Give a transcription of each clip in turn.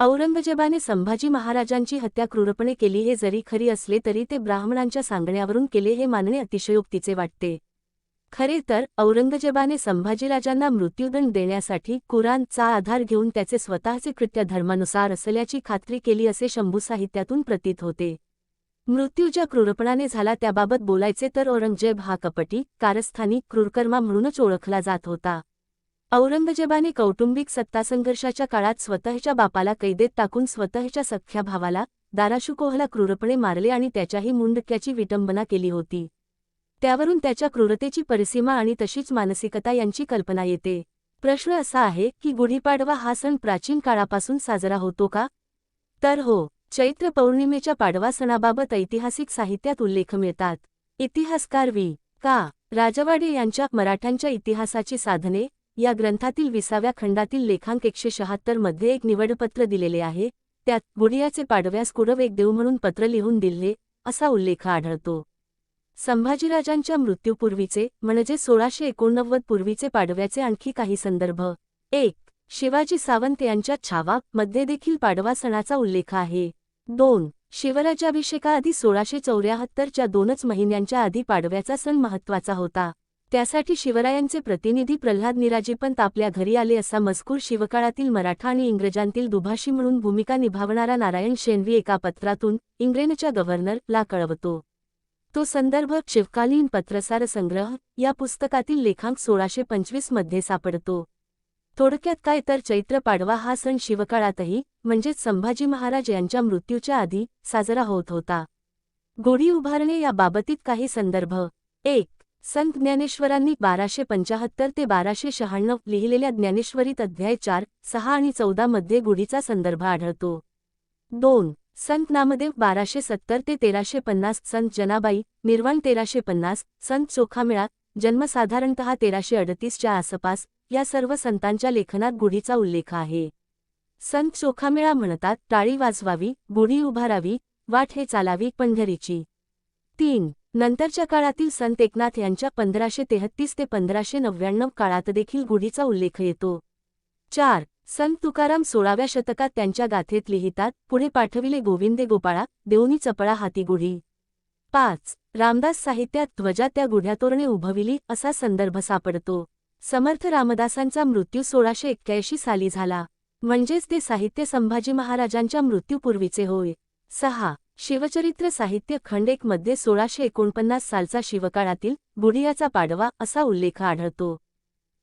औरंगजेबाने संभाजी महाराजांची हत्या क्रूरपणे केली हे जरी खरी असले तरी ते ब्राह्मणांच्या सांगण्यावरून केले हे मानणे अतिशयोक्तीचे वाटते. खरे तर औरंगजेबाने संभाजीराजांना मृत्यूदंड देण्यासाठी कुराणचा आधार घेऊन त्याचे स्वतःचे कृत्य धर्मानुसार असल्याची खात्री केली असे शंभू साहित्यातून प्रतीत होते. मृत्यू ज्या क्रूरपणाने झाला त्याबाबत बोलायचे तर औरंगजेब हा कपटी कारस्थानी क्रूरकर्मा म्हणूनच ओळखला जात होता. औरंगजेबाने कौटुंबिक सत्तासंघर्षाच्या काळात स्वतःच्या बापाला कैदेत टाकून स्वतःच्या सख्ख्या भावाला दाराशुकोहला क्रूरपणे मारले आणि त्याच्याही मुंडक्याची विटंबना केली होती. त्यावरून त्याच्या क्रूरतेची परिसीमा आणि तशीच मानसिकता यांची कल्पना येते. प्रश्न असा आहे की गुढीपाडवा हा सण प्राचीन काळापासून साजरा होतो का? तर हो चैत्र पौर्णिमेच्या पाडवा सणाबाबत ऐतिहासिक साहित्यात उल्लेख मिळतात. इतिहासकार वी का. राजवाडे यांच्या मराठ्यांच्या इतिहासाची साधने या ग्रंथातील विसाव्या खंडातील लेखांक एकशे शहात्तरमध्ये एक निवडपत्र दिलेले आहे. त्यात गुडियाचे पाडव्यास कुरव एक देव म्हणून पत्र लिहून दिले असा उल्लेख आढळतो. संभाजीराजांच्या मृत्यूपूर्वीचे म्हणजे सोळाशे एकोणनव्वद पूर्वीचे पाडव्याचे आणखी काही संदर्भ. एक शिवाजी सावंत यांच्या छावा मध्ये देखील पाडवा सणाचा उल्लेख आहे. दोन शिवराज्याभिषेकाआधी सोळाशे चौऱ्याहत्तरच्या दोनच महिन्यांच्या आधी पाडव्याचा सण महत्त्वाचा होता. त्यासाठी शिवरायांचे प्रतिनिधी प्रल्हाद निराजीपंत आपल्या घरी आले असा मजकूर शिवकाळातील मराठा आणि इंग्रजांतील दुभाषी म्हणून भूमिका निभावणारा नारायण शेनवी एका पत्रातून इंग्रेनच्या गव्हर्नर ला कळवतो. तो संदर्भ शिवकालीन पत्रसार संग्रह या पुस्तकातील लेखांक सोळाशे पंचवीसमध्ये सापडतो. थोडक्यात काय तर चैत्र पाडवा हा सण शिवकाळातही म्हणजेच संभाजी महाराज यांच्या मृत्यूच्या आधी साजरा होत होता. गोडी उभारणे या बाबतीत काही संदर्भ. एक संत ज्ञानेश्वरांनी बाराशे पंचाहत्तर ते बाराशे शहाण्णव लिहिलेल्या ज्ञानेश्वरीत अध्याय चार सहा आणि चौदा मध्ये गुढीचा संदर्भ आढळतो. दोन संत नामदेव बाराशे सत्तर ते तेराशे पन्नास संत जनाबाई निर्वाण तेराशे पन्नास संत चोखामेळा जन्म साधारणत तेराशे अडतीसच्या आसपास या सर्व संतांच्या लेखनात गुढीचा उल्लेख आहे. संत चोखामेळा म्हणतात टाळी वाजवावी गुढी उभारावी वाट हे चालावी पंढरीची. तीन नंतरच्या काळातील संत एकनाथ यांच्या पंधराशे तेहत्तीस ते पंधराशे नव्याण्णव काळात देखील गुढीचा उल्लेख येतो. चार संत तुकाराम सोळाव्या शतकात त्यांच्या गाथेत लिहितात पुढे पाठविले गोविंदे गोपाळा देऊनी चपळा हाती गुढी. पाच रामदास साहित्यात ध्वजा त्या गुढ्यातोरणे उभविली असा संदर्भ सापडतो. समर्थ रामदासांचा मृत्यू सोळाशे एक्क्याऐंशी साली झाला. म्हणजेच ते साहित्य संभाजी महाराजांच्या मृत्यूपूर्वीचे होय. सहा शिवचरित्र साहित्य खंड एक मध्ये सोळाशे एकोणपन्नास सालचा शिवकाळातील बुढियाचा पाडवा असा उल्लेख आढळतो.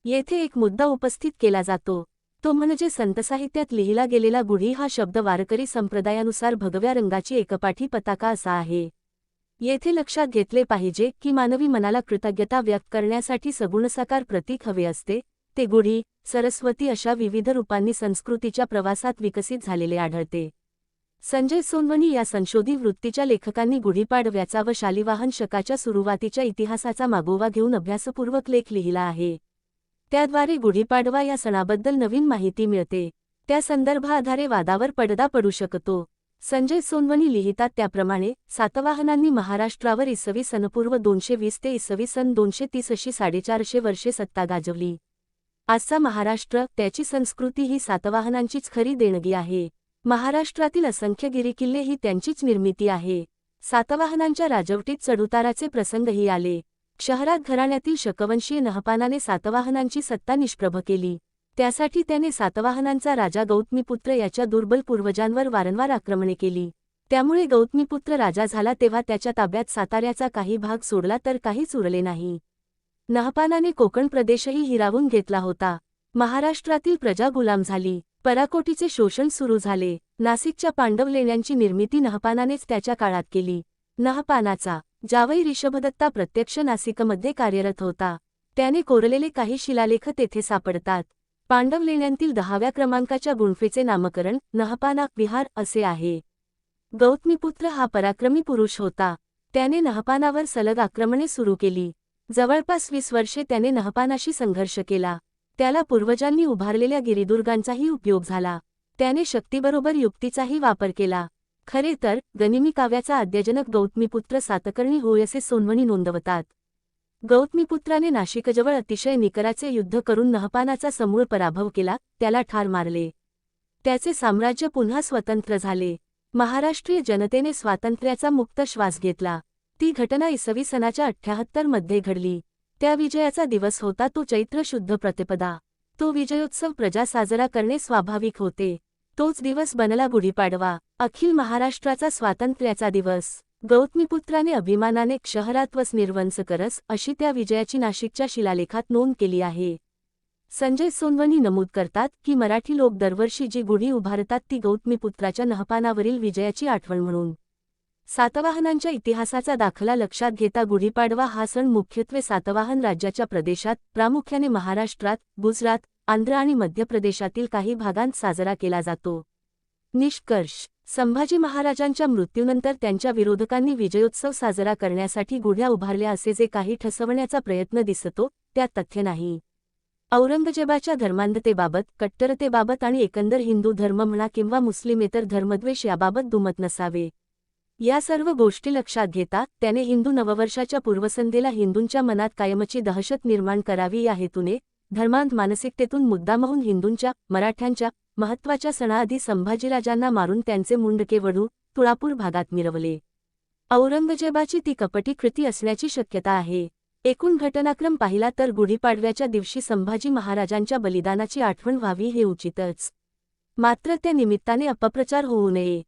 येथे एक मुद्दा उपस्थित केला जातो. तो म्हणजे संतसाहित्यात लिहिला गेलेला गुढी हा शब्द वारकरी संप्रदायानुसार भगव्या रंगाची एकपाठी पताका असा आहे. येथे लक्षात घेतले पाहिजे की मानवी मनाला कृतज्ञता व्यक्त करण्यासाठी सगुणसाकार प्रतीक हवे असते. ते गुढी सरस्वती अशा विविध रूपांनी संस्कृतीच्या प्रवासात विकसित झालेले आढळते. संजय सोनवणी या संशोधी वृत्तीच्या लेखकांनी गुढीपाडव्याचा व शालिवाहन शकाच्या सुरुवातीच्या इतिहासाचा मागोवा घेऊन अभ्यासपूर्वक लेख लिहिला आहे. त्याद्वारे गुढीपाडवा या सणाबद्दल नवीन माहिती मिळते. त्या संदर्भाआधारे वादावर पडदा पडू शकतो. संजय सोनवणी लिहितात त्याप्रमाणे सातवाहनांनी महाराष्ट्रावर इसवी सनपूर्व दोनशे वीस ते इसवी सन दोनशे तीस अशी साडेचारशे वर्षे सत्ता गाजवली. आजचा महाराष्ट्र त्याची संस्कृती ही सातवाहनांचीच खरी देणगी आहे. महाराष्ट्रातील असंख्य गिरीकिल्ले ही त्यांचीच निर्मिती आहे. सातवाहनांच्या राजवटीत चढउताराचे प्रसंगही आले. शहरात घराण्यातील शकवंशीय नहपानाने सातवाहनांची सत्ता निष्प्रभ केली. त्यासाठी त्याने सातवाहनांचा राजा गौतमीपुत्र याच्या दुर्बल पूर्वजांवर वारंवार आक्रमणे केली. त्यामुळे गौतमीपुत्र राजा झाला तेव्हा त्याच्या ताब्यात साताऱ्याचा काही भाग सोडला तर काहीच उरले नाही. नहपानाने कोकण प्रदेशही हिरावून घेतला होता. महाराष्ट्रातील प्रजा गुलाम झाली. पराकोटीचे शोषण सुरू झाले. नाशिकच्या पांडव लेण्यांची निर्मिती नहपानानेच त्याच्या काळात केली. नहपानाचा जावई ऋषभदत्ता प्रत्यक्ष नासिकमध्ये कार्यरत होता. त्याने कोरलेले काही शिलालेख तेथे सापडतात. पांडव लेण्यांतील दहाव्या क्रमांकाच्या गुंफेचे नामकरण नहपाना विहार असे आहे. गौतमीपुत्र हा पराक्रमी पुरुष होता. त्याने नहपानावर सलग आक्रमणे सुरू केली. जवळपास वीस वर्षे त्याने नहपानाशी संघर्ष केला. त्याला पूर्वजांनी उभारलेल्या गिरिदुर्गांचाही उपयोग झाला. त्याने शक्तीबरोबर युक्तीचाही वापर केला. खरे तर गनिमी काव्याचा आद्यजनक गौतमीपुत्र सातकर्णी होय असे सोनवणी नोंदवतात. गौतमीपुत्राने नाशिकजवळ अतिशय निकराचे युद्ध करून नहपानाचा समूळ पराभव केला त्याला ठार मारले. त्याचे साम्राज्य पुन्हा स्वतंत्र झाले. महाराष्ट्रीय जनतेने स्वातंत्र्याचा मुक्त श्वास घेतला. ती घटना इसवी सणाच्या अठ्ठ्याहत्तरमध्ये घडली. त्या विजयाचा दिवस होता तो चैत्र शुद्ध प्रतिपदा. तो विजयोत्सव प्रजा साजरा करणे स्वाभाविक होते. तोच दिवस बनला गुढीपाडवा. अखिल महाराष्ट्राचा स्वातंत्र्याचा दिवस. गौतमीपुत्राने अभिमानाने क्षहरात्वस निर्वंस करस अशी त्या विजयाची नाशिकच्या शिलालेखात नोंद केली आहे. संजय सोनवणी नमूद करतात की मराठी लोक दरवर्षी जी गुढी उभारतात ती गौतमीपुत्राच्या नहपानावरील विजयाची आठवण म्हणून. सातवाहनांच्या इतिहासाचा दाखला लक्षात घेता गुढीपाडवा हा सण मुख्यत्वे सातवाहन राज्याच्या प्रदेशात प्रामुख्याने महाराष्ट्रात गुजरात आंध्र आणि मध्य प्रदेशातील काही भागांत साजरा केला जातो. निष्कर्ष संभाजी महाराजांच्या मृत्यूनंतर त्यांच्या विरोधकांनी विजयोत्सव साजरा करण्यासाठी गुढ्या उभारल्या असे जे काही ठसवण्याचा प्रयत्न दिसतो त्यात तथ्य नाही. औरंगजेबाच्या धर्मांधतेबाबत कट्टरतेबाबत आणि एकंदर हिंदू धर्म म्हणा किंवा मुस्लिमेतर धर्मद्वेष याबाबत दुमत नसावे. या सर्व गोष्टी लक्षात घेता त्याने हिंदू नववर्षाच्या पूर्वसंध्येला हिंदूंच्या मनात कायमची दहशत निर्माण करावी या हेतूने धर्मांध मानसिकतेतून मुद्दामहून हिंदूंच्या मराठ्यांच्या महत्त्वाच्या सणाआधी संभाजीराजांना मारून त्यांचे मुंडके वडू तुळापूर भागात मिरवले. औरंगजेबाची ती कपटी कृती असण्याची शक्यता आहे. एकूण घटनाक्रम पाहिला तर गुढीपाडव्याच्या दिवशी संभाजी महाराजांच्या बलिदानाची आठवण व्हावी हे उचितच. मात्र त्या निमित्ताने अपप्रचार होऊ नये.